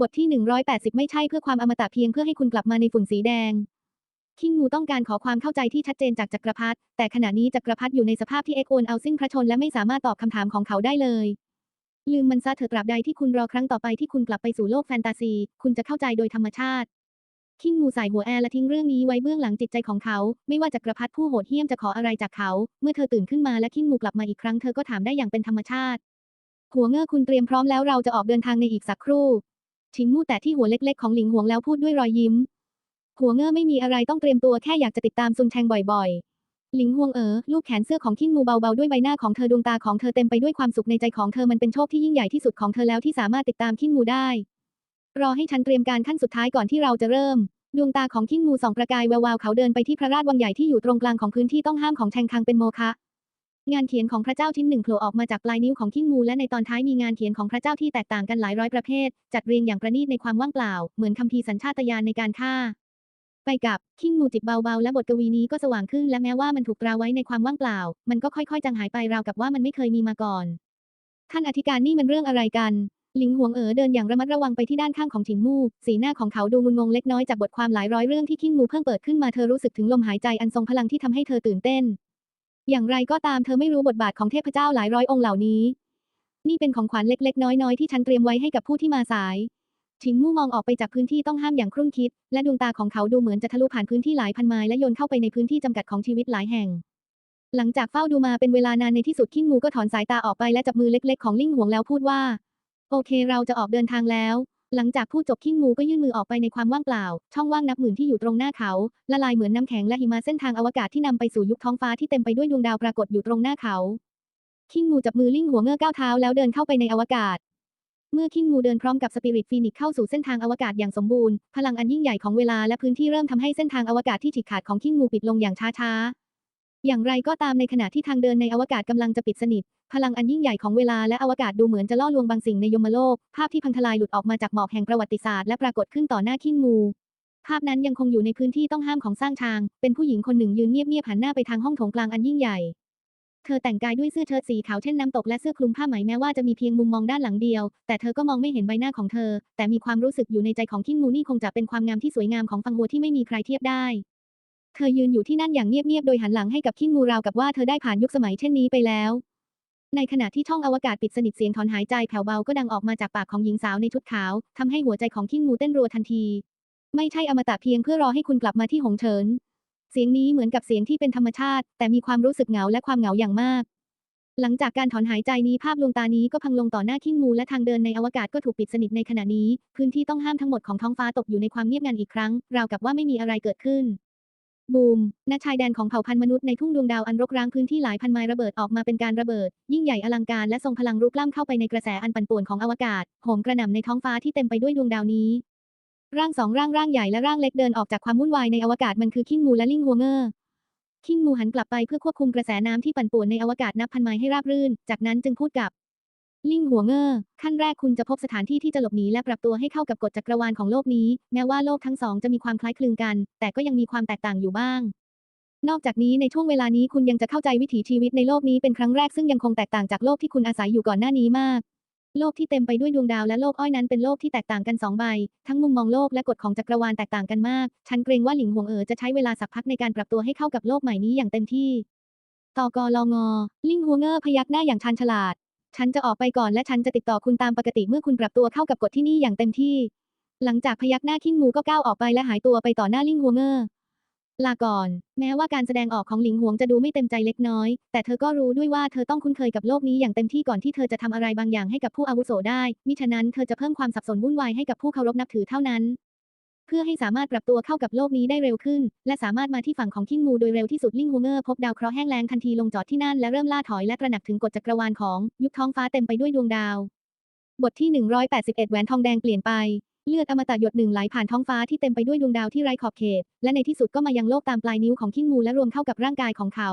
บทที่ 180 ไม่ใช่เพื่อความอมตะเพียงเพื่อให้คุณกลับมาในฝุ่นสีแดง คิงมูต้องการขอความเข้าใจที่ชัดเจนจากจักรพรรดิ แต่ขณะนี้จักรพรรดิอยู่ในสภาพที่เอ็กโอนเอาสิ้นพระชนและไม่สามารถตอบคำถามของเขาได้เลย ลืมมันซะเถอะตราบใดที่คุณรอครั้งต่อไปที่คุณกลับไปสู่โลกแฟนตาซี คุณจะเข้าใจโดยธรรมชาติ คิงมูใส่หัวแอร์และทิ้งเรื่องนี้ไว้เบื้องหลังจิตใจของเขา ไม่ว่าจักรพรรดิผู้โหดเหี้ยมจะขออะไรจากเขา เมื่อเธอตื่นขึ้นมาและคิงมูกลับมาอีกครั้งเธอก็ถามได้อย่างเป็นธรรมชาติ หัวเง่อคุณเตรียมพร้อมแล้วเราจะออกเดินทางในอีกสักครู่ ชิงมู่แตะที่หัวเล็กๆของหลิงหวงแล้วพูดด้วยรอยยิ้ม หัวเง่อไม่มีอะไรต้องเตรียมตัวแค่อยากจะติดตามซุนแชงบ่อยๆ หลิงฮวงเอ๋อลูบแขนเสื้อของคิงมูเบาๆด้วยใบหน้าของเธอดวงตาของเธอเต็มไปด้วยความสุขในใจของเธอมันเป็นโชคที่ยิ่งใหญ่ที่สุดของเธอแล้วที่สามารถติดตามคิงมูได้ รอให้ฉันเตรียมการขั้นสุดท้ายก่อนที่เราจะเริ่มดวงตาของคิงมูสองประกายแวววาวเขาเดินไปที่พระราชวังใหญ่ที่อยู่ตรงกลางของพื้นที่ต้องห้ามของแชงคังเป็นโมฆะ งานเขียนของพระเจ้าชิ้นหนึ่งโผล่ออกมาจากปลายนิ้วของคิงมูและในตอนท้ายมีงานเขียนของพระเจ้าที่แตกต่างกันหลายร้อยประเภท จัดเรียงอย่างประณีตในความว่างเปล่า เหมือนคัมภีร์สัญชาตญาณในการฆ่า ไปกับคิงมูจิบเบาๆ และบทกวีนี้ก็สว่างขึ้น และแม้ว่ามันถูกตราไว้ในความว่างเปล่า มันก็ค่อยๆจางหายไปราวกับว่ามันไม่เคยมีมาก่อน ท่านอธิการนี่มันเรื่องอะไรกันหลิงหวงเอ๋อเดินอย่างระมัดระวังไปที่ด้านข้างของฉิงมู่ สีหน้าของเขาดูงุนงงเล็กน้อยจากบทความหลายร้อยเรื่องที่คิงมูเพิ่งเปิดขึ้นมาเธอรู้สึกถึงลมหายใจอันทรงพลังที่ทำให้เธอตื่นเต้น อย่างไรก็ตามเธอไม่รู้บทบาทของเทพเจ้าหลายร้อยองค์เหล่านี้ นี่เป็นของขวัญเล็กๆ น้อยๆ ที่ฉันเตรียมไว้ให้กับผู้ที่มาสายชิงมู่มองออกไปจากพื้นที่ต้องห้ามอย่างครุ่นคิด และดวงตาของเขาดูเหมือนจะทะลุผ่านพื้นที่หลายพันไมล์และโยนเข้าไปในพื้นที่จำกัดของชีวิตหลายแห่ง หลังจากเฝ้าดูมาเป็นเวลานานในที่สุดคิงมูก็ถอนสายตาออกไปและจับมือเล็ก ๆ ของลิ่งหวงแล้วพูดว่า โอเค เราจะออกเดินทางแล้ว หลังจากพูดจบคิงมูก็ยื่นมือออกไปในความว่างเปล่า ช่องว่างนับหมื่นที่อยู่ตรงหน้าเขา ละลายเหมือนน้ำแข็งและหิมะเส้นทางอวกาศที่นำไปสู่ยุคท้องฟ้าที่เต็มไปด้วยดวงดาวปรากฏอยู่ตรงหน้าเขา คิงมูจับมือลิ่งหัวเงือก้าวเท้าแล้วเดินเข้าไปในอวกาศ เมื่อคิงมูเดินพร้อมกับสปิริตฟีนิกเข้าสู่เส้นทางอวกาศอย่างสมบูรณ์ พลังอันยิ่งใหญ่ของเวลาและพื้นที่เริ่มทำให้เส้นทางอวกาศที่ฉีกขาดของคิงมูปิดลงอย่างช้าๆ อย่างไรก็ตามในขณะที่ทางเดินในอวกาศกำลังจะปิดสนิท พลังอันยิ่งใหญ่ของเวลาและอวกาศดูเหมือนจะล่อลวงบางสิ่งในยมโลก ภาพที่พังทลายหลุดออกมาจากหมอกแห่งประวัติศาสตร์และปรากฏขึ้นต่อหน้าคิงมูภาพนั้นยังคงอยู่ในพื้นที่ต้องห้ามของสร้างชาง เป็นผู้หญิงคนหนึ่งยืนเงียบๆหันหน้าไปทางห้องโถงกลางอันยิ่งใหญ่ เธอแต่งกายด้วยเสื้อเชิ้ตสีขาวเช่นน้ำตกและเสื้อคลุมผ้าไหมแม้ว่าจะมีเพียงมุมมองด้านหลังเดียว แต่เธอก็มองไม่เห็นใบหน้าของเธอ แต่มีความรู้สึกอยู่ในใจของคิงมูนี่คงจะเป็นความงามที่สวยงามของฟังหัวที่ไม่มีใครเทียบได้ เธอยืนอยู่ที่นั่นอย่างเงียบๆ โดยหันหลังให้กับคิงมูราวกับว่าเธอได้ผ่านยุคสมัยเช่นนี้ไปแล้ว ในขณะที่ช่องอวกาศปิดสนิทเสียงถอนหายใจแผ่วเบาก็ดังออกมาจากปากของหญิงสาวในชุดขาวทำให้หัวใจของคิงมูเต้นรัวทันที ไม่ใช่อมตะเพียงเพื่อรอให้คุณกลับมาที่หงเฉิน เสียงนี้เหมือนกับเสียงที่เป็นธรรมชาติ แต่มีความรู้สึกเหงาและความเหงาอย่างมาก หลังจากการถอนหายใจนี้ภาพลวงตานี้ก็พังลงต่อหน้าคิงมูและทางเดินในอวกาศก็ถูกปิดสนิทในขณะนี้ พื้นที่ต้องห้ามทั้งหมดของท้องฟ้าตกอยู่ในความเงียบงันอีกครั้ง ราวกับว่าไม่มีอะไรเกิดขึ้น บูมณชายแดนของเผ่าพันธุ์มนุษย์ในทุ่งดวงดาวอันรกร้างพื้นที่หลายพันไมล์ระเบิดออกมาเป็นการระเบิด ยิ่งใหญ่อลังการและทรงพลังรุกล้ำเข้าไปในกระแสอันปั่นป่วนของอวกาศโหมกระหน่ำในท้องฟ้าที่เต็มไปด้วยดวงดาวนี้ ร่างสองร่างร่างใหญ่และร่างเล็กเดินออกจากความวุ่นวายในอวกาศมันคือคิงมูและลิงฮัวเงอร์คิงมูหันกลับไปเพื่อควบคุมกระแสน้ำที่ปั่นป่วนในอวกาศนับพันไมล์ให้ราบรื่น จากนั้นจึงพูดกับ ลิงหัวเงอร์ขั้นแรกคุณจะพบสถานที่ที่จะหลบหนีและปรับตัวให้เข้ากับกฎจักรวาลของโลกนี้ แม้ว่าโลกทั้งสองจะมีความคล้ายคลึงกัน แต่ก็ยังมีความแตกต่างอยู่บ้าง นอกจากนี้ในช่วงเวลานี้คุณยังจะเข้าใจวิถีชีวิตในโลกนี้เป็นครั้งแรกซึ่งยังคงแตกต่างจากโลกที่คุณอาศัยอยู่ก่อนหน้านี้มาก โลกที่เต็มไปด้วยดวงดาวและโลกอ้อยนั้นเป็นโลกที่แตกต่างกันสองใบ ทั้งมุมมองโลกและกฎของจักรวาลแตกต่างกันมาก ฉันเกรงว่าหลิงหวงเอ๋อจะใช้เวลาสักพักในการปรับตัวให้เข้ากับโลกใหม่นี้อย่างเต็มที่ ตกลงลิงหัวเงอร์พยักหน้าอย่างชันฉลาด ฉันจะออกไปก่อนและฉันจะติดต่อคุณตามปกติเมื่อคุณปรับตัวเข้ากับกฎที่นี่อย่างเต็มที่ หลังจากพยักหน้าคิงมูก็ก้าวออกไปและหายตัวไปต่อหน้าลิงหัวเงอร์ลาก่อน แม้ว่าการแสดงออกของหลิงหวงจะดูไม่เต็มใจเล็กน้อย แต่เธอก็รู้ด้วยว่าเธอต้องคุ้นเคยกับโลกนี้อย่างเต็มที่ก่อนที่เธอจะทำอะไรบางอย่างให้กับผู้อาวุโสได้ มิฉะนั้นเธอจะเพิ่มความสับสนวุ่นวายให้กับผู้เคารพนับถือเท่านั้น เพื่อให้สามารถปรับตัวเข้ากับโลกนี้ได้เร็วขึ้น และสามารถมาที่ฝั่งของคิงมูโดยเร็วที่สุดลิงฮูเงอร์พบดาวเคราะห์แห้งแล้งทันทีลงจอดที่นั่นและเริ่มล่าถอยและตระหนักถึงกฎจักรวาลของยุคท้องฟ้าเต็มไปด้วยดวงดาว บทที่ 181 แหวนทองแดงเปลี่ยนไปเลือดอมตะหยดหนึ่งไหลผ่านท้องฟ้าที่เต็มไปด้วยดวงดาวที่ไร้ขอบเขต และในที่สุดก็มายังโลกตามปลายนิ้วของคิงมูและรวมเข้ากับร่างกายของเขา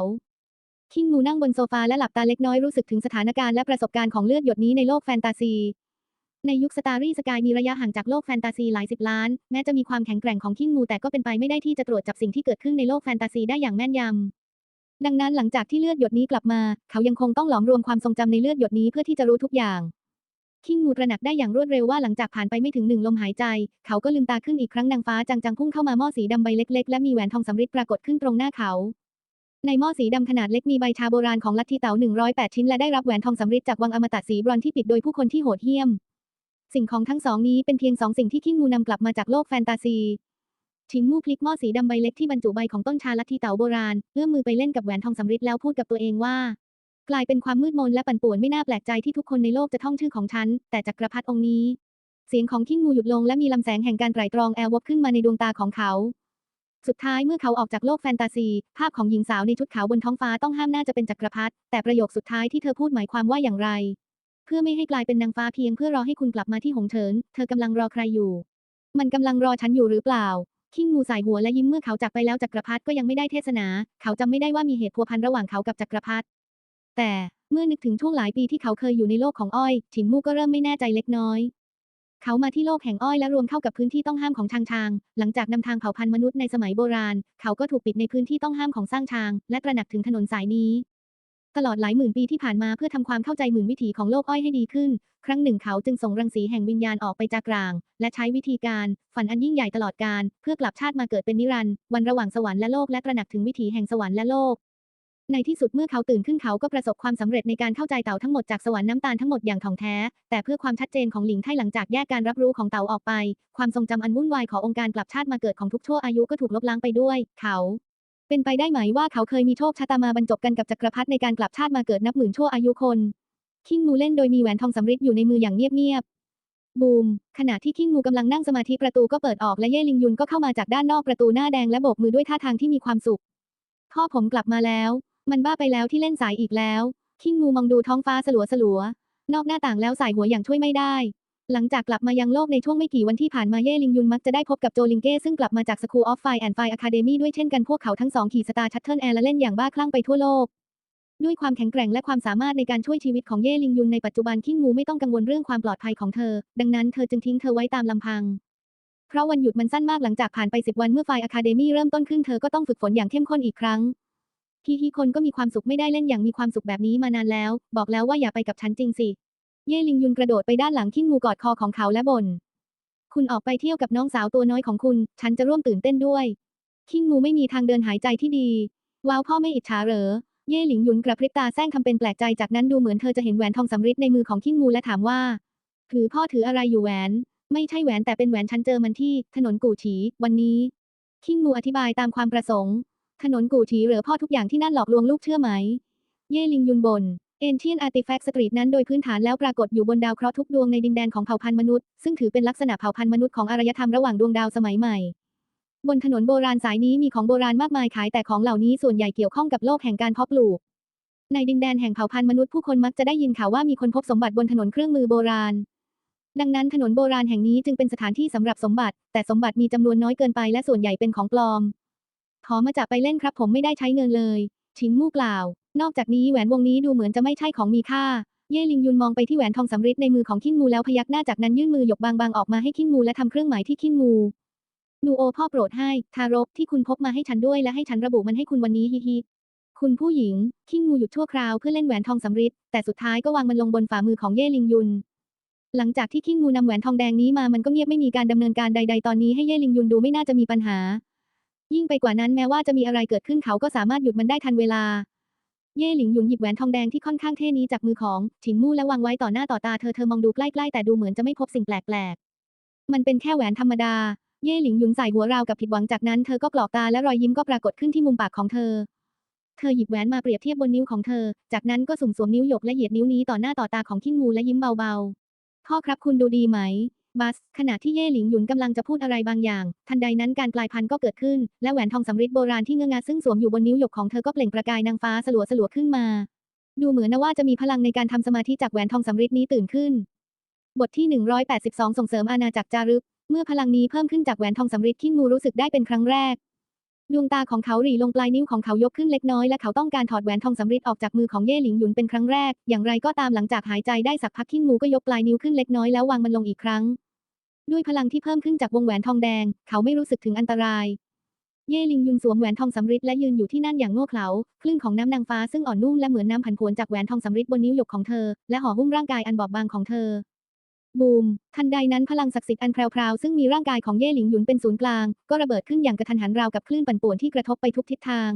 คิงมูนั่งบนโซฟาและหลับตาเล็กน้อยรู้สึกถึงสถานการณ์และประสบการณ์ของเลือดหยดนี้ในโลกแฟนตาซี ในยุคสตาร์รี่สกายมีระยะห่างจากโลกแฟนตาซีหลายสิบล้าน แม้จะมีความแข็งแกร่งของคิงมูแต่ก็เป็นไปไม่ได้ที่จะตรวจจับสิ่งที่เกิดขึ้นในโลกแฟนตาซีได้อย่างแม่นยำ ดังนั้นหลังจากที่เลือดหยดนี้กลับมา เขายังคงต้องหลอมรวมความทรงจำในเลือดหยดนี้เพื่อที่จะรู้ทุกอย่างคิงงูตระหนักได้อย่างรวดเร็วว่าหลังจากผ่านไปไม่ถึงหนึ่งลมหายใจ เขาก็ลืมตาขึ้นอีกครั้งนางฟ้าจังๆพุ่งเข้ามาหม้อสีดำใบเล็กๆ และมีแหวนทองสำริดปรากฏขึ้นตรงหน้าเขา ในหม้อสีดำขนาดเล็กมีใบชาโบราณของลัทธิเต๋า108 ชิ้นและได้รับแหวนทองสำริดจากวังอมตะสีบรอนที่ปิดโดยผู้คนที่โหดเหี้ยม สิ่งของทั้งสองนี้เป็นเพียงสองสิ่งที่คิงงูนำกลับมาจากโลกแฟนตาซีชินมู่พลิกหม้อสีดำใบเล็กที่บรรจุใบของต้นชาลัทธิเต๋าโบราณเอื้อมมือไปเล่นกับแหวนทองสำริดแล้วพูดกับตัวเองว่า กลายเป็นความมืดมนและปั่นป่วนไม่น่าแปลกใจที่ทุกคนในโลกจะท่องชื่อของฉัน แต่จักรพรรดิองค์นี้ เสียงของคิงงูหยุดลงและมีลำแสงแห่งการไตรตรองแอลวบขึ้นมาในดวงตาของเขา สุดท้ายเมื่อเขาออกจากโลกแฟนตาซี ภาพของหญิงสาวในชุดขาวบนท้องฟ้าต้องห้ามน่าจะเป็นจักรพรรดิแต่ประโยคสุดท้ายที่เธอพูดหมายความว่าอย่างไร เพื่อไม่ให้กลายเป็นนางฟ้าเพียงเพื่อรอให้คุณกลับมาที่หงเฉิน เธอกำลังรอใครอยู่ มันกำลังรอฉันอยู่หรือเปล่า คิงงูสายหัวและยิ้มเมื่อเขาจากไปแล้วจักรพรรดิก็ยังไม่ได้เทศนา เขาจำไม่ได้ว่ามีเหตุพัวพันระหว่างเขากับจักรพรรดิ แต่เมื่อนึกถึงช่วงหลายปีที่เขาเคยอยู่ในโลกของอ้อย ฉินมู่ก็เริ่มไม่แน่ใจเล็กน้อย เขามาที่โลกแห่งอ้อยและรวมเข้ากับพื้นที่ต้องห้ามของชางชาง หลังจากนำทางเผ่าพันธุ์มนุษย์ในสมัยโบราณ เขาก็ถูกปิดในพื้นที่ต้องห้ามของสร้างชาง และตระหนักถึงถนนสายนี้ ตลอดหลายหมื่นปีที่ผ่านมาเพื่อทำความเข้าใจหมื่นวิถีของโลกอ้อยให้ดีขึ้น ครั้งหนึ่งเขาจึงส่งรังสีแห่งวิญญาณออกไปจากกลาง และใช้วิธีการฝันอันยิ่งใหญ่ตลอดการ เพื่อกลับชาติมาเกิดเป็นนิรันดร์วันระหว่างสวรรค์และโลกและตระหนักถึงวิถีแห่งสวรรค์และโลก ในที่สุดเมื่อเขาตื่นขึ้นเขาก็ประสบความสำเร็จในการเข้าใจเต่าทั้งหมดจากสวรรค์น้ำตาลทั้งหมดอย่างถ่องแท้ แต่เพื่อความชัดเจนของหลิงไทหลังจากแยกการรับรู้ของเต่าออกไป ความทรงจำอันวุ่นวายขององค์การกลับชาติมาเกิดของทุกชั่วอายุก็ถูกลบล้างไปด้วย เขา เป็นไปได้ไหมว่าเขาเคยมีโชคชะตามาบรรจบกันกับจักรพรรดิในการกลับชาติมาเกิดนับหมื่นชั่วอายุคน คิงมูเล่นโดยมีแหวนทองสำริดอยู่ในมืออย่างเงียบๆ บูม ขณะที่คิงมูกำลังนั่งสมาธิประตูก็เปิดออกและเย่ลิงยุนก็เข้ามาจากด้านนอกประตูหน้าแดงและโบกมือด้วยท่าทางที่มีความสุข พ่อผมกลับมาแล้ว มันบ้าไปแล้วที่เล่นสายอีกแล้ว คิงมูมองดูท้องฟ้าสลัวสลัวๆนอกหน้าต่างแล้วสายหัวอย่างช่วยไม่ได้ หลังจากกลับมายังโลกในช่วงไม่กี่วันที่ผ่านมาเย่ลิงยุนมักจะได้พบกับโจลิงเก้ซึ่งกลับมาจาก School of Fire and Fire Academy ด้วยเช่นกันพวกเขาทั้งสองขี่สตาร์ชัตเทิลแอร์และเล่นอย่างบ้าคลั่งไปทั่วโลก ด้วยความแข็งแกร่งและความสามารถในการช่วยชีวิตของเย่ลิงยุนในปัจจุบันคิงมูไม่ต้องกังวลเรื่องความปลอดภัยของเธอ ดังนั้นเธอจึงทิ้งเธอไว้ตามลำพัง เพราะวันหยุดมันสั้นมากหลังจากผ่านไปสิบวันเมื่อไฟอะคาเดมี่เริ่มต้นขึ้นเธอก็ต้องฝึกฝนอย่างเข้มข้นอีกครั้งฮีฮีคนก็มีความสุขไม่ได้เล่นอย่างมีความสุขแบบนี้มานานแล้ว บอกแล้วว่าอย่าไปกับฉันจริงสิ เย่ลิงยุนกระโดดไปด้านหลังคิงมูกอดคอของเขาและบ่นคุณออกไปเที่ยวกับน้องสาวตัวน้อยของคุณ ฉันจะร่วมตื่นเต้นด้วยคิงมูไม่มีทางเดินหายใจที่ดี ว้าวพ่อไม่อิจฉาเหรอ เย่หลิงหยุนกระพริบตาแซงทำเป็นแปลกใจจากนั้นดูเหมือนเธอจะเห็นแหวนทองสำริดในมือของคิงมูและถามว่า ถือพ่อถืออะไรอยู่แหวน ไม่ใช่แหวนแต่เป็นแหวนฉันเจอมันที่ ถนนกู่ฉี วันนี้คิงมูอธิบายตามความประสงค์ ถนนกู่ฉีเหรอพ่อทุกอย่างที่นั่นหลอกลวงลูกเชื่อไหม เย่หลิงยุนบ่น เอนเทียนอาร์ติแฟกต์สตรีทนั้นโดยพื้นฐานแล้วปรากฏอยู่บนดาวเคราะห์ทุกดวงในดินแดนของเผ่าพันธุ์มนุษย์ ซึ่งถือเป็นลักษณะเผ่าพันธุ์มนุษย์ของอารยธรรมระหว่างดวงดาวสมัยใหม่ บนถนนโบราณสายนี้มีของโบราณมากมายขายแต่ของเหล่านี้ส่วนใหญ่เกี่ยวข้องกับโลกแห่งการเพาะปลูก ในดินแดนแห่งเผ่าพันธุ์มนุษย์ผู้คนมักจะได้ยินข่าวว่ามีคนพบสมบัติบนถนนเครื่องมือโบราณ ดังนั้นถนนโบราณแห่งนี้จึงเป็นสถานที่สำหรับสมบัติ แต่สมบัติมีจำนวนน้อยเกินไปและส่วนใหญ่เป็นของปลอม ขอมาจับไปเล่นครับผมไม่ได้ใช้เงินเลย ชิงมู่กล่าว นอกจากนี้แหวนวงนี้ดูเหมือนจะไม่ใช่ของมีค่า เย่ลิงยุนมองไปที่แหวนทองสำริดในมือของคิงมูแล้วพยักหน้าจากนั้นยื่นมือหยกบางๆออกมาให้คิงมูและทำเครื่องหมายที่คิงมูนูโอพ่อโปรดให้ ทารกที่คุณพบมาให้ฉันด้วยและให้ฉันระบุมันให้คุณวันนี้ฮิฮิคุณผู้หญิง คิงมูหยุดชั่วคราวเพื่อเล่นแหวนทองสำริดแต่สุดท้ายก็วางมันลงบนฝ่ามือของเย่ลิงยุน หลังจากที่คิงมูนำแหวนทองแดงนี้มามันก็เงียบไม่มีการดำเนินการใด ๆ ตอนนี้ให้เย่ลิงยุนดูไม่น่าจะมีปัญหา ยิ่งไปกว่านั้นแม้ว่าจะมีอะไรเกิดขึ้นเขาก็สามารถหยุดมันได้ทันเวลา เย่หลิงหยุนหยิบแหวนทองแดงที่ค่อนข้างเท่นี้จากมือของฉินมู่และวางไว้ต่อหน้าต่อตาเธอเธอมองดูใกล้ๆแต่ดูเหมือนจะไม่พบสิ่งแปลกๆ มันเป็นแค่แหวนธรรมดา เย่หลิงหยุนใส่หัวราวกับผิดหวังจากนั้นเธอก็กรอกตาและรอยยิ้มก็ปรากฏขึ้นที่มุมปากของเธอ เธอหยิบแหวนมาเปรียบเทียบบนนิ้วของเธอ จากนั้นก็สุ่มสวมนิ้วหยกและเหยียดนิ้วนี้ต่อหน้าต่อตาของคิงมูและยิ้มเบาๆพ่อครับคุณดูดีไหม บัส ขณะที่เย่หลิงหยุนกำลังจะพูดอะไรบางอย่าง ทันใดนั้นการกลายพันธุ์ก็เกิดขึ้น และแหวนทองสำริดโบราณที่เงื้องาซึ่งสวมอยู่บนนิ้วหยกของเธอก็เปล่งประกายนางฟ้าสลัวสลัวขึ้นมา ดูเหมือนนะว่าจะมีพลังในการทำสมาธิจากแหวนทองสำริดนี้ตื่นขึ้น บทที่ 182 ส่งเสริมอาณาจักรจารึก เมื่อพลังนี้เพิ่มขึ้นจากแหวนทองสำริดคิงมูรู้สึกได้เป็นครั้งแรก ดวงตาของเขาหรีลงปลายนิ้วของเขายกขึ้นเล็กน้อยและเขาต้องการถอดแหวนทองสำริดออกจากมือของเย่หลิงหยุนเป็นครั้งแรก อย่างไรก็ตามหลังจากหายใจได้สักพักคิงมูก็ยกปลายนิ้วขึ้นเล็กน้อยแล้ววางมันลงอีกครั้ง ด้วยพลังที่เพิ่มขึ้นจากวงแหวนทองแดง เขาไม่รู้สึกถึงอันตราย เย่ลิงยุนสวมแหวนทองสำริดและยืนอยู่ที่นั่นอย่างโง่เขลาคลื่นของน้ำนางฟ้าซึ่งอ่อนนุ่มและเหมือนน้ำผันผวนจากแหวนทองสำริดบนนิ้วหยกของเธอ และห่อหุ้มร่างกายอันบอบบางของเธอบูม ทันใดนั้นพลังศักดิ์สิทธิ์อันแพรวๆซึ่งมีร่างกายของเย่หลิงหยุนเป็นศูนย์กลาง ก็ระเบิดขึ้นอย่างกระทันหันราวกับคลื่นปั่นป่วนที่กระทบไปทุกทิศทาง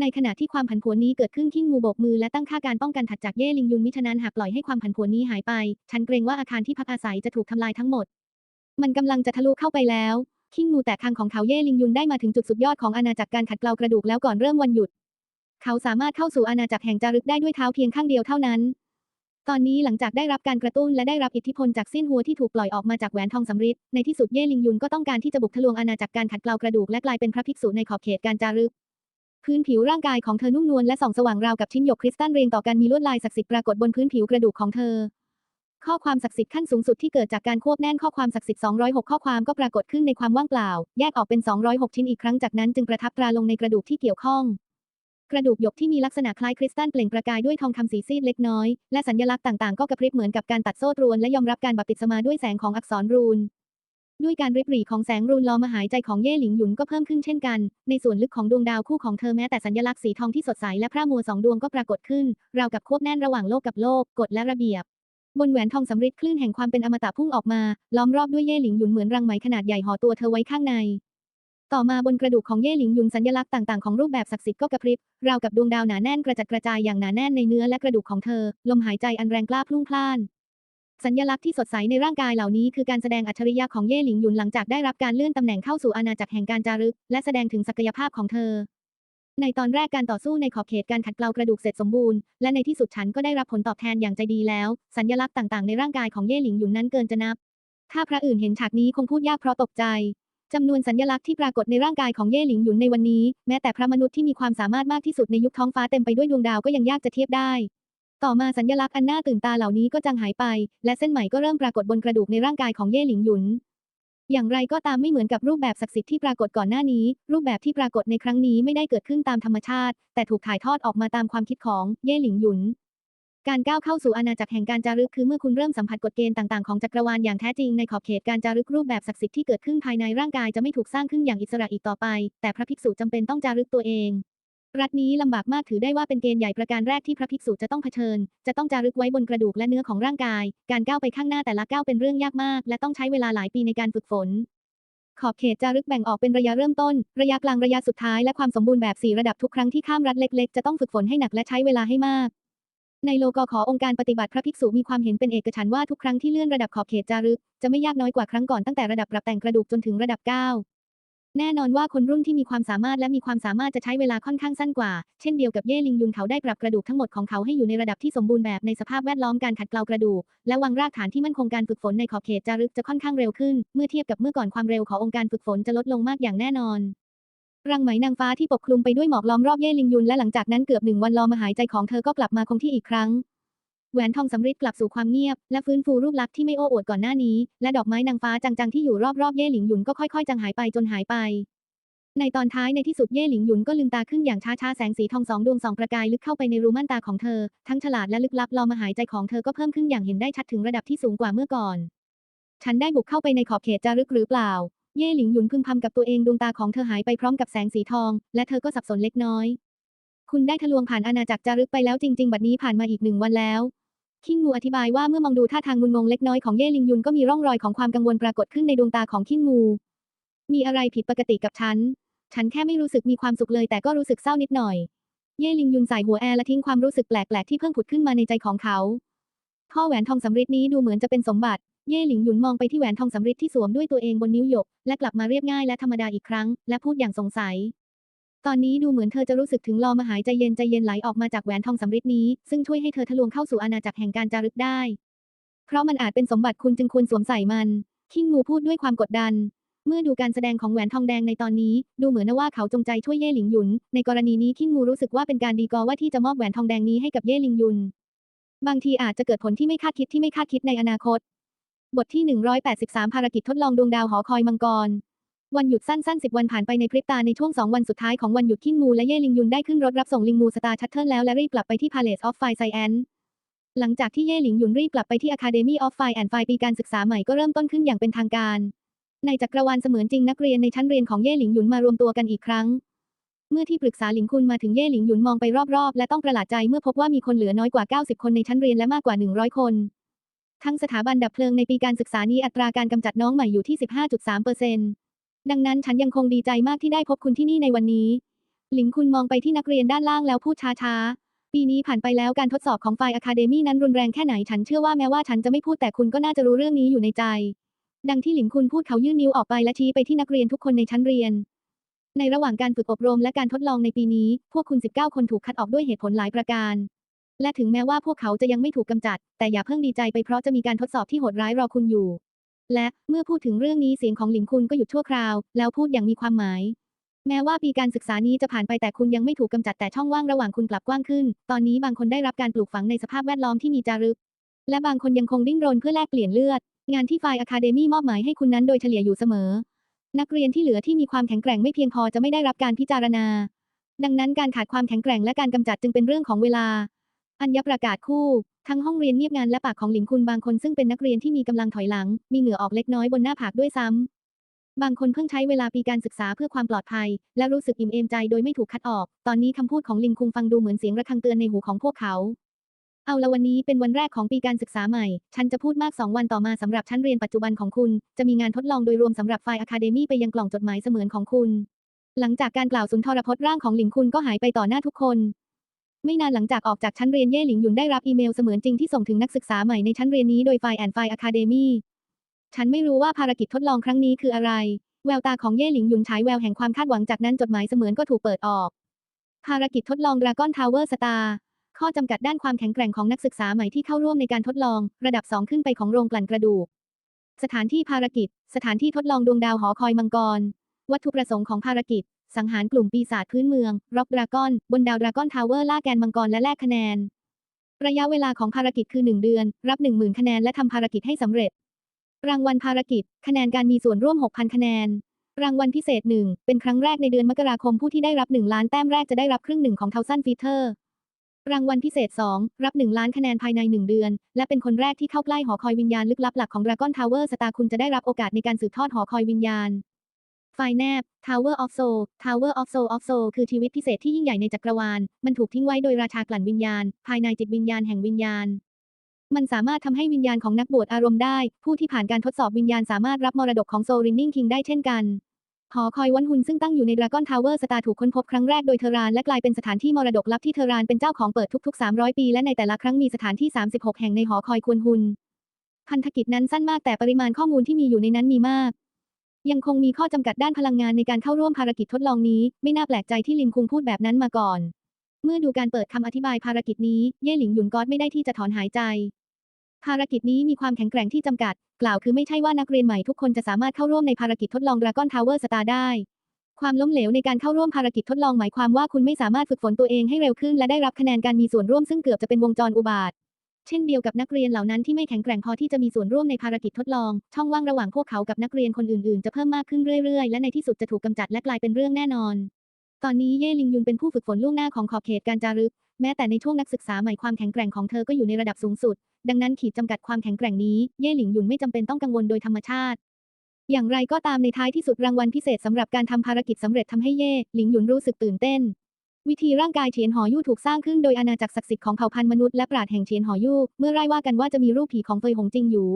ในขณะที่ความผันผวนนี้เกิดขึ้นขิ้งงูโบกมือและตั้งค่าการป้องกันถัดจากเย่หลิงยุนมิฉะนั้นหากปล่อยให้ความผันผวนนี้หายไป ฉันเกรงว่าอาคารที่พักอาศัยจะถูกทำลายทั้งหมด มันกำลังจะทะลุเข้าไปแล้วขิ้งงูแตกคางของเขาเย่หลิงยุนได้มาถึงจุดสุดยอดของอาณาจักรการขัดเกลากระดูกแล้วก่อนเริ่มวันหยุด เขาสามารถเข้าสู่อาณาจักรแห่งจารึกได้ด้วยเท้าเพียงข้างเดียวเท่านั้น ตอนนี้หลังจากได้รับการกระตุ้นและได้รับอิทธิพลจากสิ้นหัวที่ถูกปล่อยออกมาจากแหวนทองสำริดในที่สุดเย่หลิงยุนก็ต้องการที่จะบุกทะลวงอาณาจักรการขัดเกลากระดูกและกลายเป็นพระภิกษุในขอบเขตการจารึกพื้นผิวร่างกายของเธอนุ่มนวลและส่องสว่างราวกับชิ้นหยกคริสตัลเรียงต่อกันมีลวดลายศักดิ์สิทธิ์ปรากฏบนพื้นผิวกระดูกของเธอ ข้อความศักดิ์สิทธิ์ขั้นสูงสุดที่เกิดจากการควบแน่นข้อความศักดิ์สิทธิ์ 206 ข้อความก็ปรากฏขึ้นในความว่างเปล่า แยกออกเป็น 206 ชิ้นอีกครั้งจากนั้นจึงประทับตราลงในกระดูกที่เกี่ยวข้อง กระดูกหยกที่มีลักษณะคล้ายคริสตัลเปล่งประกายด้วยทองคำสีซีดเล็กน้อย และสัญลักษณ์ต่างๆ ก็กระพริบเหมือนกับการตัดโซ่ตรวนและยอมรับการบัพติศมาด้วยแสงของอักษรรูนด้วยการริบหรี่ของแสงรูนลอมหายใจของเย่หลิงหยุนก็เพิ่มขึ้นเช่นกัน ในส่วนลึกของดวงดาวคู่ของเธอแม้แต่สัญลักษณ์สีทองที่สดใสและพระมัวสองดวงก็ปรากฏขึ้น ราวกับควบแน่นระหว่างโลกกับโลก กฎและระเบียบ บนแหวนทองสำริดคลื่นแห่งความเป็นอมตะพุ่งออกมา ล้อมรอบด้วยเย่หลิงหยุนเหมือนรังไหมขนาดใหญ่ห่อตัวเธอไว้ข้างใน ต่อมาบนกระดูกของเย่หลิงหยุนสัญลักษณ์ต่างๆของรูปแบบศักดิ์สิทธิ์ก็กระพริบ ราวกับดวงดาวหนาแน่นกระจัดกระจายอย่างหนาแน่นในเนื้อและกระดูกของเธอ ลมหายใจอันแรงกล้าพลุ่งพล่าน สัญลักษณ์ที่สดใสในร่างกายเหล่านี้คือการแสดงอัจฉริยะของเย่หลิงหยุนหลังจากได้รับการเลื่อนตำแหน่งเข้าสู่อาณาจักรแห่งการจารึก และแสดงถึงศักยภาพของเธอ ในตอนแรกการต่อสู้ในขอบเขตการขัดเกลากระดูกเสร็จสมบูรณ์ และในที่สุดฉันก็ได้รับผลตอบแทนอย่างใจดีแล้ว สัญลักษณ์ต่างๆ ในร่างกายของเย่หลิงหยุนนั้นเกินจะนับ ถ้าพระอื่นเห็นฉากนี้คงพูดยากเพราะตกใจจำนวนสัญลักษณ์ที่ปรากฏในร่างกายของเย่หลิงหยุนในวันนี้ แม้แต่พระมนุษย์ที่มีความสามารถมากที่สุดในยุคท้องฟ้าเต็มไปด้วยดวงดาวก็ยังยากจะเทียบได้ ต่อมาสัญลักษณ์อันน่าตื่นตาเหล่านี้ก็จางหายไป และเส้นไหมก็เริ่มปรากฏบนกระดูกในร่างกายของเย่หลิงหยุน อย่างไรก็ตามไม่เหมือนกับรูปแบบศักดิ์สิทธิ์ที่ปรากฏก่อนหน้านี้ รูปแบบที่ปรากฏในครั้งนี้ไม่ได้เกิดขึ้นตามธรรมชาติ แต่ถูกถ่ายทอดออกมาตามความคิดของเย่หลิงหยุน การก้าวเข้าสู่อาณาจักรแห่งการจารึกคือเมื่อคุณเริ่มสัมผัสกฎเกณฑ์ต่างๆของจักรวาลอย่างแท้จริงในขอบเขตการจารึกรูปแบบศักดิ์สิทธิ์ที่เกิดขึ้นภายในร่างกายจะไม่ถูกสร้างขึ้นอย่างอิสระอีกต่อไป แต่พระภิกษุจำเป็นต้องจารึกตัวเอง รัฐนี้ลำบากมากถือได้ว่าเป็นเกณฑ์ใหญ่ประการแรกที่พระภิกษุจะต้องเผชิญ จะต้องจารึกไว้บนกระดูกและเนื้อของร่างกาย การก้าวไปข้างหน้าแต่ละก้าวเป็นเรื่องยากมาก และต้องใช้เวลาหลายปีในการฝึกฝน ขอบเขตจารึกแบ่งออกเป็นระยะเริ่มต้น ระยะกลางระยะสุดท้ายและความสมบูรณ์แบบ 4 ระดับทุกครั้งที่ข้ามรัฐเล็ก ๆ จะต้องฝึกฝนให้หนักและใช้เวลาให้มากในโลกขอองค์การปฏิบัติพระภิกษุมีความเห็นเป็นเอกฉันท์ว่าทุกครั้งที่เลื่อนระดับขอบเขตจารึก จะไม่ยากน้อยกว่าครั้งก่อนตั้งแต่ระดับปรับแต่งกระดูกจนถึงระดับ 9 แน่นอนว่าคนรุ่นที่มีความสามารถและมีความสามารถจะใช้เวลาค่อนข้างสั้นกว่า เช่นเดียวกับเย่ลิงยุนเขาได้ปรับกระดูกทั้งหมดของเขาให้อยู่ในระดับที่สมบูรณ์แบบในสภาพแวดล้อมการขัดเกลากระดูก และวางรากฐานที่มั่นคงการฝึกฝนในขอบเขตจารึกจะค่อนข้างเร็วขึ้น เมื่อเทียบกับเมื่อก่อนความเร็วขององค์การฝึกฝนจะลดลงมากอย่างแน่นอนรังไหมนางฟ้าที่ปกคลุมไปด้วยหมอกล้อมรอบเย่ลิงยุนและหลังจากนั้นเกือบหนึ่งวันลมหายใจของเธอก็กลับมาคงที่อีกครั้ง แหวนทองสำริดกลับสู่ความเงียบ และฟื้นฟูรูปลักษณ์ที่ไม่โอ้อวดก่อนหน้านี้ และดอกไม้นางฟ้าจางๆที่อยู่รอบๆเย่หลิงหยุนก็ค่อยๆจางหายไปจนหายไป ในตอนท้ายในที่สุดเย่หลิงหยุนก็ลืมตาขึ้นอย่างช้าๆแสงสีทองสองดวงสองประกายลึกเข้าไปในรูม่านตาของเธอ ทั้งฉลาดและลึกลับลอมหายใจของเธอก็เพิ่มขึ้นอย่างเห็นได้ชัดถึงระดับที่สูงกว่าเมื่อก่อน ฉันได้บุกเข้าไปในขอบเขตจารึกหรือเปล่า เย่หลิงหยุนพึมพำกับตัวเองดวงตาของเธอหายไปพร้อมกับแสงสีทอง และเธอก็สับสนเล็กน้อยคุณได้ทะลวงผ่านอาณาจักรจารึกไปแล้วจริง ๆ บัดนี้ผ่านมาอีกหนึ่งวันแล้ว คิงงูอธิบายว่าเมื่อมองดูท่าทางงุนงงเล็กน้อยของเย่ลิงยุนก็มีร่องรอยของความกังวลปรากฏขึ้นในดวงตาของคิงงู มีอะไรผิดปกติกับฉัน ฉันแค่ไม่รู้สึกมีความสุขเลยแต่ก็รู้สึกเศร้านิดหน่อย เย่ลิงยุนใส่หัวแอร์และทิ้งความรู้สึกแปลกๆที่เพิ่งผุดขึ้นมาในใจของเขา ข้อแหวนทองสำริดนี้ดูเหมือนจะเป็นสมบัติ เย่หลิงหยุนมองไปที่แหวนทองสำริดที่สวมด้วยตัวเองบนนิ้วหยก และกลับมาเรียบง่ายและธรรมดาอีกครั้ง และพูดอย่างสงสัย ตอนนี้ดูเหมือนเธอจะรู้สึกถึงลมหายใจเย็นใจเย็นไหลออกมาจากแหวนทองสำริดนี้ ซึ่งช่วยให้เธอทะลวงเข้าสู่อาณาจักรแห่งการจารึกได้ เพราะมันอาจเป็นสมบัติคุณจึงควรสวมใส่มัน คิงมูพูดด้วยความกดดัน เมื่อดูการแสดงของแหวนทองแดงในตอนนี้ ดูเหมือนนะว่าเขาจงใจช่วยเย่หลิงหยุน ในกรณีนี้คิงมูรู้สึกว่าเป็นการดีกอว่าที่จะมอบแหวนทองแดงนี้ให้กับเย่หลิงหยุน บางทีอาจจะเกิดผลที่ไม่คาดคิดที่ไม่คาดคิดในอนาคต บทที่ 183 ภารกิจทดลองดวงดาวหอคอยมังกร วันหยุดสั้นๆ 10 วันผ่านไปในพริบตาในช่วง 2 วันสุดท้ายของวันหยุดคิงมูและเย่ลิงยุนได้ขึ้นรถรับส่งลิงมูสตาร์ชัตเทิลแล้วและรีบกลับไปที่ Palace of Fire Science หลังจากที่เย่หลิงหยุนรีบกลับไปที่ Academy of Fire and Fire ปีการศึกษาใหม่ก็เริ่มต้นขึ้นอย่างเป็นทางการ ในจักรวาลเสมือนจริงนักเรียนในชั้นเรียนของเย่หลิงหยุนมารวมตัวกันอีกครั้ง เมื่อที่ปรึกษาหลิงคุณมาถึงเย่หลิงหยุนมองไปรอบๆ และต้องประหลาดใจเมื่อพบว่ามีคนเหลือน้อยกว่า 90 คนในชั้นเรียนและมากกว่า 100 คนทั้งสถาบันดับเพลิงในปีการศึกษานี้อัตราการกำจัดน้องใหม่อยู่ที่ 15.3% ดังนั้นฉันยังคงดีใจมากที่ได้พบคุณที่นี่ในวันนี้ หลิงคุณมองไปที่นักเรียนด้านล่างแล้วพูดช้าๆ ปีนี้ผ่านไปแล้วการทดสอบของฝ่ายอะคาเดมี่นั้นรุนแรงแค่ไหนฉันเชื่อว่าแม้ว่าฉันจะไม่พูดแต่คุณก็น่าจะรู้เรื่องนี้อยู่ในใจ ดังที่หลิงคุณพูดเขายื่นนิ้วออกไปและชี้ไปที่นักเรียนทุกคนในชั้นเรียน ในระหว่างการฝึกอบรมและการทดลองในปีนี้ พวกคุณ 19 คนถูกคัดออกด้วยเหตุผลหลายประการ และถึงแม้ว่าพวกเขาจะยังไม่ถูกกำจัด แต่อย่าเพิ่งดีใจไปเพราะจะมีการทดสอบที่โหดร้ายรอคุณอยู่ และเมื่อพูดถึงเรื่องนี้เสียงของหลิงคุณก็หยุดชั่วคราว แล้วพูดอย่างมีความหมาย แม้ว่าปีการศึกษานี้จะผ่านไปแต่คุณยังไม่ถูกกำจัดแต่ช่องว่างระหว่างคุณกลับกว้างขึ้น ตอนนี้บางคนได้รับการปลูกฝังในสภาพแวดล้อมที่มีจารึก และบางคนยังคงดิ้นรนเพื่อแลกเปลี่ยนเลือด งานที่ฝ่ายอะคาเดมี่มอบหมายให้คุณนั้นโดยเฉลี่ยอยู่เสมอ นักเรียนที่เหลือที่มีความแข็งแกร่งไม่เพียงพอจะไม่ได้รับการพิจารณา ดังนั้นการขาดความแข็งแกร่งและการกำจัดจึงเป็นเรื่องของเวลา อัญญประกาศคู่ ทั้งห้องเรียนเงียบงานและปากของหลิงคุณบางคนซึ่งเป็นนักเรียนที่มีกำลังถอยหลัง มีเหงื่อออกเล็กน้อยบนหน้าผากด้วยซ้ำ บางคนเพิ่งใช้เวลาปีการศึกษาเพื่อความปลอดภัย และรู้สึกอิ่มเอมใจโดยไม่ถูกคัดออก ตอนนี้คำพูดของลิงคุงฟังดูเหมือนเสียงระฆังเตือนในหูของพวกเขา เอาละวันนี้เป็นวันแรกของปีการศึกษาใหม่ ฉันจะพูดมาก 2 วันต่อมาสำหรับชั้นเรียนปัจจุบันของคุณ จะมีงานทดลองโดยรวมสำหรับฝ่ายอะคาเดมี่ไปยังกล่องจดหมายเสมือนของคุณหลังจากการกล่าวสุนทรพจน์ร่างของหลิงคุณก็หายไปต่อหน้าทุกคน ไม่นานหลังจากออกจากชั้นเรียนเย่หลิงหยุนได้รับอีเมลเสมือนจริงที่ส่งถึงนักศึกษาใหม่ในชั้นเรียนนี้โดยฝ่ายแอนฝ่ายอะคาเดมี่ฉันไม่รู้ว่าภารกิจทดลองครั้งนี้คืออะไร แววตาของเย่หลิงหยุนฉายแววแห่งความคาดหวังจากนั้นจดหมายเสมือนก็ถูกเปิดออก ภารกิจทดลองดราก้อนทาวเวอร์สตาร์ข้อจำกัดด้านความแข็งแกร่งของนักศึกษาใหม่ที่เข้าร่วมในการทดลอง ระดับ 2 ขึ้นไปของโรงกลั่นกระดูก สถานที่ภารกิจ สถานที่ทดลองดวงดาวหอคอยมังกร วัตถุประสงค์ของภารกิจ สังหารกลุ่มปีศาจพื้นเมืองร็อกดราก้อนบนดาวดราก้อนทาวเวอร์ล่าแกนมังกรและแลกคะแนน ระยะเวลาของภารกิจคือ 1 เดือน รับ 10,000 คะแนนและทำภารกิจให้สำเร็จ รางวัลภารกิจ คะแนนการมีส่วนร่วม 6,000 คะแนน รางวัลพิเศษ 1 เป็นครั้งแรกในเดือนมกราคมผู้ที่ได้รับ 1 ล้านแต้มแรกจะได้รับครึ่งหนึ่งของเทาซันฟีเตอร์รางวัลพิเศษ 2 รับ 1 ล้านคะแนนภายใน 1 เดือน และเป็นคนแรกที่เข้าใกล้หอคอยวิญญาณลึกลับหลักของ Dragon Tower สตาร์คุณจะได้รับโอกาสในการสืบทอดหอคอยวิญญาณ ไฟแนบ Tower of Soul Tower of Soul of Soul คือชีวิตพิเศษที่ยิ่งใหญ่ในจักรวาล มันถูกทิ้งไว้โดยราชากลั่นวิญญาณ ภายในจิตวิญญาณแห่งวิญญาณ มันสามารถทำให้วิญญาณของนักบวชอารมณ์ได้ ผู้ที่ผ่านการทดสอบวิญญาณสามารถรับมรดกของ Soul Ringing King ได้เช่นกัน หอคอยวันฮุนซึ่งตั้งอยู่ใน Dragon Tower สตาร์ถูกค้นพบครั้งแรกโดยเทอรานและกลายเป็นสถานที่มรดกลับที่เทอรานเป็นเจ้าของเปิดทุกๆ 300 ปี และในแต่ละครั้งมีสถานที่ 36 แห่งในหอคอยควนฮุนพันธกิจนั้นสั้นมากแต่ปริมาณข้อมูลที่มีอยู่ในนั้นมีมาก ยังคงมีข้อจำกัดด้านพลังงานในการเข้าร่วมภารกิจทดลองนี้ ไม่น่าแปลกใจที่ลินคุงพูดแบบนั้นมาก่อน เมื่อดูการเปิดคำอธิบายภารกิจนี้ เย่หลิงหยุนก๊อตไม่ได้ที่จะถอนหายใจ ภารกิจนี้มีความแข็งแกร่งที่จำกัด กล่าวคือไม่ใช่ว่านักเรียนใหม่ทุกคนจะสามารถเข้าร่วมในภารกิจทดลอง Dragon Tower Star ได้ ความล้มเหลวในการเข้าร่วมภารกิจทดลองหมายความว่าคุณไม่สามารถฝึกฝนตัวเองให้เร็วขึ้น และได้รับคะแนนการมีส่วนร่วมซึ่งเกือบจะเป็นวงจรอุบาท เช่นเดียวกับนักเรียนเหล่านั้นที่ไม่แข็งแกร่งพอที่จะมีส่วนร่วมในภารกิจทดลอง ช่องว่างระหว่างพวกเขากับนักเรียนคนอื่นๆ จะเพิ่มมากขึ้นเรื่อยๆ และในที่สุดจะถูกกำจัดและกลายเป็นเรื่องแน่นอน ตอนนี้เย่ลิงยุนเป็นผู้ฝึกฝนล่วงหน้าของขอบเขตการจารึก แม้แต่ในช่วงนักศึกษาใหม่ความแข็งแกร่งของเธอก็อยู่ในระดับสูงสุด ดังนั้นขีดจำกัดความแข็งแกร่งนี้เย่หลิงยุนไม่จำเป็นต้องกังวลโดยธรรมชาติอย่างไรก็ตามในท้ายที่สุดรางวัลพิเศษสำหรับการทำภารกิจสำเร็จทำให้เย่หลิงหยุนรู้สึกตื่นเต้น วิธีร่างกายเฉียนหอยู่ถูกสร้างขึ้นโดยอาณาจักรศักดิ์สิทธิ์ของเผ่าพันธุ์มนุษย์และปราดแห่งเฉียนหอยู่เมื่อไร่ว่ากันว่าจะมีรูปผีของเฟยหงจริงอยู่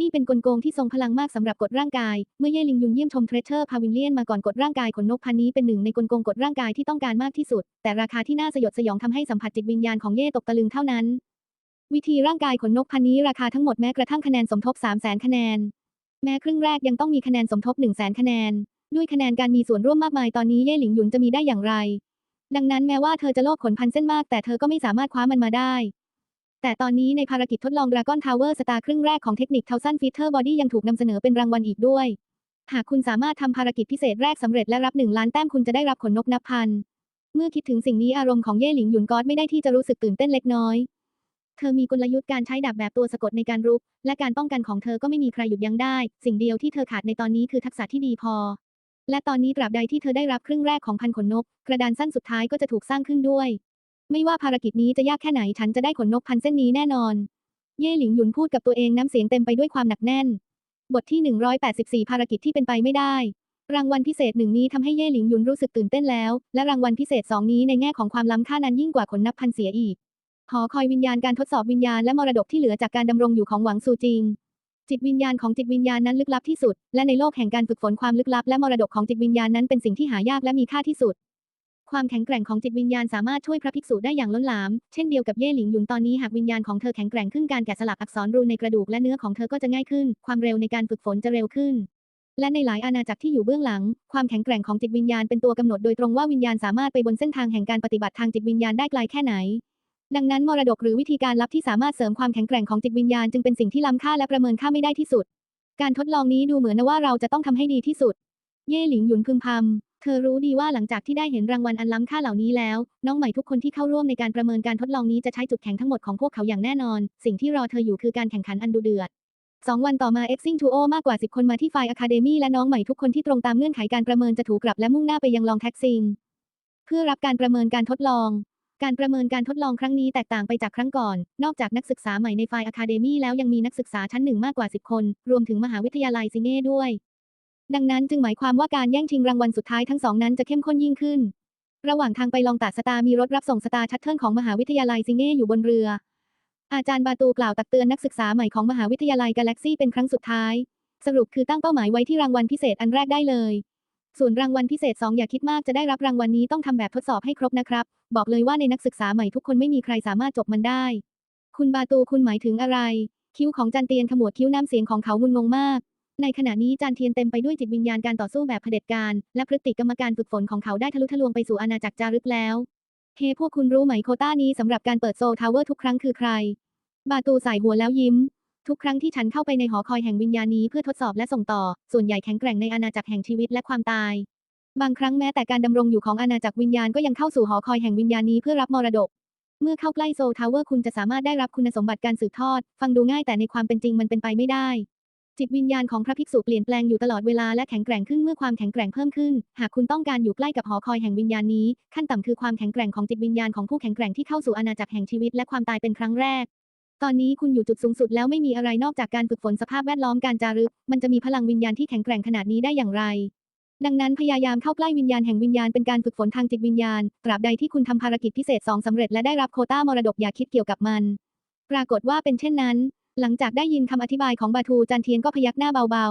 นี่เป็นกลโกงที่ทรงพลังมากสำหรับกดร่างกาย เมื่อเย่ลิงยุนเยี่ยมชมเทรเชอร์พาวิลเลียนมาก่อนกดร่างกายขนนกพันนี้เป็นหนึ่งในกลโกงกดร่างกายที่ต้องการมากที่สุด แต่ราคาที่น่าสยดสยองทำให้สัมผัสจิตวิญญาณของเย่ตกตะลึงเท่านั้น วิธีร่างกายขนนกพันนี้ราคาทั้งหมดแม้กระทั่งคะแนนสมทบ 3 0 0 0 0 0คะแนน แม้ครึ่งแรกยังต้องมีคะแนนสมทบ 1 0 0 0 0 0คะแนน ด้วยคะแนนการมีส่วนร่วมมากมายตอนนี้เย่หลิงหยุนจะมีได้อย่างไร ดังนั้นแม้ว่าเธอจะโลภขนพันเส้นมาก แต่เธอก็ไม่สามารถคว้ามันมาได้ แต่ตอนนี้ในภารกิจทดลอง Dragon Tower Star ครึ่งแรกของเทคนิค Thousand Feature Body ยังถูกนำเสนอเป็นรางวัลอีกด้วย หากคุณสามารถทำภารกิจพิเศษแรกสำเร็จและรับหนึ่งล้านแต้มคุณจะได้รับขนนกนับพัน เมื่อคิดถึงสิ่งนี้อารมณ์ของเย่หลิงหยุนก๊อตไม่ได้ที่จะรู้สึกตื่นเต้นเล็กน้อย เธอมีกลยุทธ์การใช้ดาบแบบตัวสะกดในการรุก และการป้องกันของเธอก็ไม่มีใครหยุดยั้งได้ สิ่งเดียวที่เธอขาดในตอนนี้คือทักษะที่ดีพอ และตอนนี้ตราบใดที่เธอได้รับครึ่งแรกของพันขนนก กระดานสั้นสุดท้ายก็จะถูกสร้างขึ้นด้วย ไม่ว่าภารกิจนี้จะยากแค่ไหนฉันจะได้ขนนกพันเส้นนี้แน่นอน เย่หลิงหยุนพูดกับตัวเองน้ำเสียงเต็มไปด้วยความหนักแน่น บทที่ 184 ภารกิจที่เป็นไปไม่ได้ รางวัลพิเศษหนึ่งนี้ทำให้เย่หลิงหยุนรู้สึกตื่นเต้นแล้ว และรางวัลพิเศษสองนี้ในแง่ของความล้ำค่านั้นยิ่งกว่าขนนับพันเสียอีกหอคอยวิญญาณการทดสอบวิญญาณและมรดกที่เหลือจากการดำรงอยู่ของหวังซูจิง จิตวิญญาณของจิตวิญญาณนั้นลึกลับที่สุด และในโลกแห่งการฝึกฝนความลึกลับและมรดกของจิตวิญญาณนั้นเป็นสิ่งที่หายากและมีค่าที่สุด ความแข็งแกร่งของจิตวิญญาณสามารถช่วยพระภิกษุได้อย่างล้นหลาม เช่นเดียวกับเย่หลิงหยุนตอนนี้หากวิญญาณของเธอแข็งแกร่งขึ้นการแกะสลักอักษรรูนในกระดูกและเนื้อของเธอก็จะง่ายขึ้น ความเร็วในการฝึกฝนจะเร็วขึ้นและในหลายอาณาจักรที่อยู่เบื้องหลัง ความแข็งแกร่งของจิตวิญญาณเป็นตัวกำหนดโดยตรงว่าวิญญาณสามารถไปบนเส้นทางแห่งการปฏิบัติทางจิตวิญญาณได้ไกลแค่ไหน ดังนั้นมรดกหรือวิธีการลับที่สามารถเสริมความแข็งแกร่งของจิตวิญญาณจึงเป็นสิ่งที่ล้ำค่าและประเมินค่าไม่ได้ที่สุด การทดลองนี้ดูเหมือนนะว่าเราจะต้องทำให้ดีที่สุด เย่หลิงหยุนพึมพำ เธอรู้ดีว่าหลังจากที่ได้เห็นรางวัลอันล้ำค่าเหล่านี้แล้ว น้องใหม่ทุกคนที่เข้าร่วมในการประเมินการทดลองนี้จะใช้จุดแข็งทั้งหมดของพวกเขาอย่างแน่นอน สิ่งที่รอเธออยู่คือการแข่งขันอันดุเดือดสองวันต่อมา Exing to O มากกว่า 10 คนมาที่ไฟอะคาเดมีและน้องใหม่ทุกคนที่ตรงตามเงื่อนไขการประเมินจะถูกกลับและมุ่งหน้าไปยังลองแท็กซิง เพื่อรับการประเมินการทดลอง การประเมินการทดลองครั้งนี้แตกต่างไปจากครั้งก่อน นอกจากนักศึกษาใหม่ในไฟอะคาเดมีแล้วยังมีนักศึกษาชั้นหนึ่งมากกว่า 10 คน รวมถึงมหาวิทยาลัยซิเน่ด้วย ดังนั้นจึงหมายความว่าการแย่งชิงรางวัลสุดท้ายทั้งสองนั้นจะเข้มข้นยิ่งขึ้น ระหว่างทางไปลองตัดสตามีรถรับส่งสตาชัตเทิลของมหาวิทยาลัยซิเน่อยู่บนเรือ อาจารย์บาตูกล่าวตักเตือนนักศึกษาใหม่ของมหาวิทยาลัยกาแล็กซี่เป็นครั้งสุดท้าย สรุปคือตั้งเป้าหมายไว้ที่รางวัลพิเศษอันแรกได้เลย ส่วนรางวัลพิเศษ 2 อย่าคิดมากจะได้รับรางวัลนี้ต้องทำแบบทดสอบให้ครบนะครับ บอกเลยว่าในนักศึกษาใหม่ทุกคนไม่มีใครสามารถจบมันได้ คุณบาตูคุณหมายถึงอะไร คิ้วของจันเตียนขมวดคิ้วน้ำเสียงของเขางุนงงมาก ในขณะนี้จานเทียนเต็มไปด้วยจิตวิญญาณการต่อสู้แบบเผด็จการ และพฤติกรรมการฝึกฝนของเขาได้ทะลุทะลวงไปสู่อาณาจักรจารึกแล้วเฮพวกคุณรู้ไหมโคต้านี้สำหรับการเปิดโซลทาวเวอร์ทุกครั้งคือใคร บาตูใส่หัวแล้วยิ้ม ทุกครั้งที่ฉันเข้าไปในหอคอยแห่งวิญญาณนี้เพื่อทดสอบและส่งต่อ ส่วนใหญ่แข็งแกร่งในอาณาจักรแห่งชีวิตและความตาย บางครั้งแม้แต่การดำรงอยู่ของอาณาจักรวิญญาณก็ยังเข้าสู่หอคอยแห่งวิญญาณนี้เพื่อรับมรดก เมื่อเข้าใกล้โซลทาวเวอร์คุณจะสามารถได้รับคุณสมบัติการสืบทอด ฟังดูง่ายแต่ในความเป็นจริงมันเป็นไปไม่ได้ จิตวิญญาณของพระภิกษุเปลี่ยนแปลงอยู่ตลอดเวลาและแข็งแกร่งขึ้นเมื่อความแข็งแกร่งเพิ่มขึ้น หากคุณต้องการอยู่ใกล้กับหอคอยแห่งวิญญาณนี้ ขั้นต่ำคือความแข็งแกร่งของจิตวิญญาณของผู้แข็งแกร่งที่เข้าสู่อาณาจักรแห่งชีวิตและความตายเป็นครั้งแรก ตอนนี้คุณอยู่จุดสูงสุดแล้วไม่มีอะไรนอกจากการฝึกฝนสภาพแวดล้อมการจารึก มันจะมีพลังวิญญาณที่แข็งแกร่งขนาดนี้ได้อย่างไร ดังนั้นพยายามเข้าใกล้วิญญาณแห่งวิญญาณเป็นการฝึกฝนทางจิตวิญญาณ ตราบใดที่คุณทำภารกิจพิเศษสองสำเร็จและได้รับโคต้ามรดกอย่าคิดเกี่ยวกับมัน ปรากฏว่าเป็นเช่นนั้น หลังจากได้ยินคำอธิบายของบาทูจันเทียนก็พยักหน้าเบา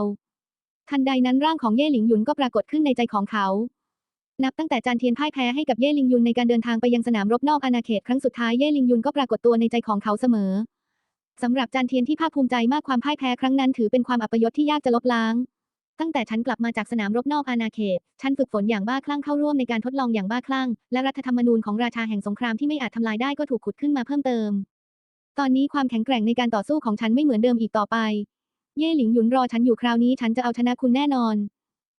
ๆ ทันใดนั้นร่างของเย่หลิงหยุนก็ปรากฏขึ้นในใจของเขา นับตั้งแต่จันเทียนพ่ายแพ้ให้กับเย่หลิงยุนในการเดินทางไปยังสนามรบนอกอาณาเขตครั้งสุดท้ายเย่หลิงยุนก็ปรากฏตัวในใจของเขาเสมอ สำหรับจันเทียนที่ภาคภูมิใจมากความพ่ายแพ้ครั้งนั้นถือเป็นความอัปยศที่ยากจะลบล้าง ตั้งแต่ฉันกลับมาจากสนามรบนอกอาณาเขต ฉันฝึกฝนอย่างบ้าคลั่งเข้าร่วมในการทดลองอย่างบ้าคลั่ง และรัฐธรรมนูญของราชาแห่งสงครามที่ไม่อาจทำลายได้ก็ถูกขุดขึ้นมาเพิ่มเติม ตอนนี้ความแข็งแกร่งในการต่อสู้ของฉันไม่เหมือนเดิมอีกต่อไป เย่หลิงหยุนรอฉันอยู่คราวนี้ฉันจะเอาชนะคุณแน่นอน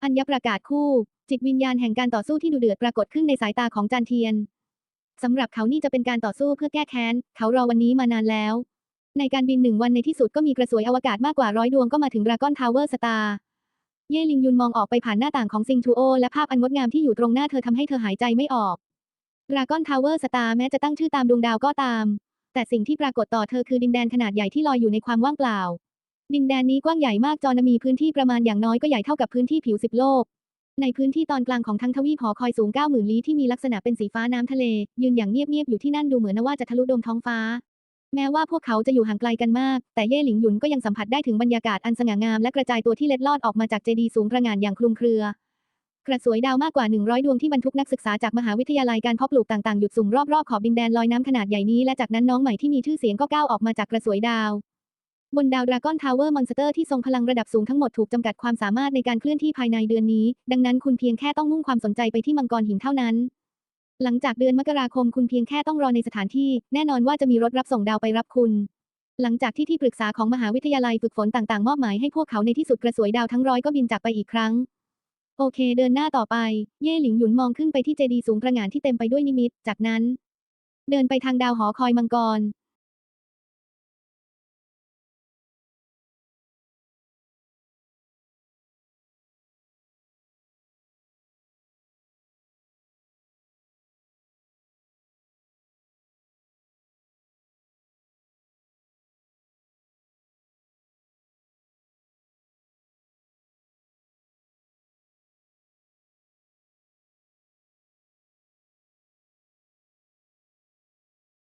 อัญญประกาศคู่ จิตวิญญาณแห่งการต่อสู้ที่ดุเดือดปรากฏขึ้นในสายตาของจันเทียนสำหรับเขานี่จะเป็นการต่อสู้เพื่อแก้แค้น เขารอวันนี้มานานแล้ว ในการบินหนึ่งวันในที่สุดก็มีกระสวยอวกาศมากกว่าร้อยดวงก็มาถึงดราก้อนทาวเวอร์สตาร์เย่ลิงยุนมองออกไปผ่านหน้าต่างของซิงทูโอและภาพอันงดงามที่อยู่ตรงหน้าเธอทำให้เธอหายใจไม่ออกดราก้อนทาวเวอร์สตาร์แม้จะตั้งชื่อตามดวงดาวก็ตาม แต่สิ่งที่ปรากฏต่อเธอคือดินแดนขนาดใหญ่ที่ลอยอยู่ในความว่างเปล่า ดินแดนนี้กว้างใหญ่มากจอนมีพื้นที่ประมาณอย่างน้อยก็ใหญ่เท่ากับพื้นที่ผิวสิบโลก ในพื้นที่ตอนกลางของทั้งทวีปหอคอยสูง90,000ลี้ที่มีลักษณะเป็นสีฟ้าน้ำทะเล ยืนอย่างเงียบๆอยู่ที่นั่นดูเหมือนว่าจะทะลุดมท้องฟ้า แม้ว่าพวกเขาจะอยู่ห่างไกลกันมาก แต่เย่หลิงหยุนก็ยังสัมผัสได้ถึงบรรยากาศอันสง่างามและกระจายตัวที่เล็ดลอดออกมาจากเจดีย์สูงระงานอย่างคลุมเครือกระสวยดาวมากกว่า 100 ดวงที่บรรทุกนักศึกษาจากมหาวิทยาลัยการเพาะปลูกต่างๆ หยุดสุ่มรอบๆขอบดินแดนลอยน้ำขนาดใหญ่นี้และจากนั้นน้องใหม่ที่มีชื่อเสียงก็ก้าวออกมาจากกระสวยดาว บนดาวดราก้อนทาวเวอร์มอนสเตอร์ที่ทรงพลังระดับสูงทั้งหมดถูกจำกัดความสามารถในการเคลื่อนที่ภายในเดือนนี้ ดังนั้นคุณเพียงแค่ต้องมุ่งความสนใจไปที่มังกรหินเท่านั้น หลังจากเดือนมกราคมคุณเพียงแค่ต้องรอในสถานที่ แน่นอนว่าจะมีรถรับส่งดาวไปรับคุณ หลังจากที่ที่ปรึกษาของมหาวิทยาลัยฝึกฝนต่างๆ มอบหมายให้พวกเขาในที่สุดกระสวยดาวทั้งร้อยก็บินจากไปอีกครั้ง โอเค เดินหน้าต่อไป เย่หลิงหยุนมองขึ้นไปที่เจดีย์สูงประหงานที่เต็มไปด้วยนิมิต จากนั้น เดินไปทางดาวหอคอยมังกร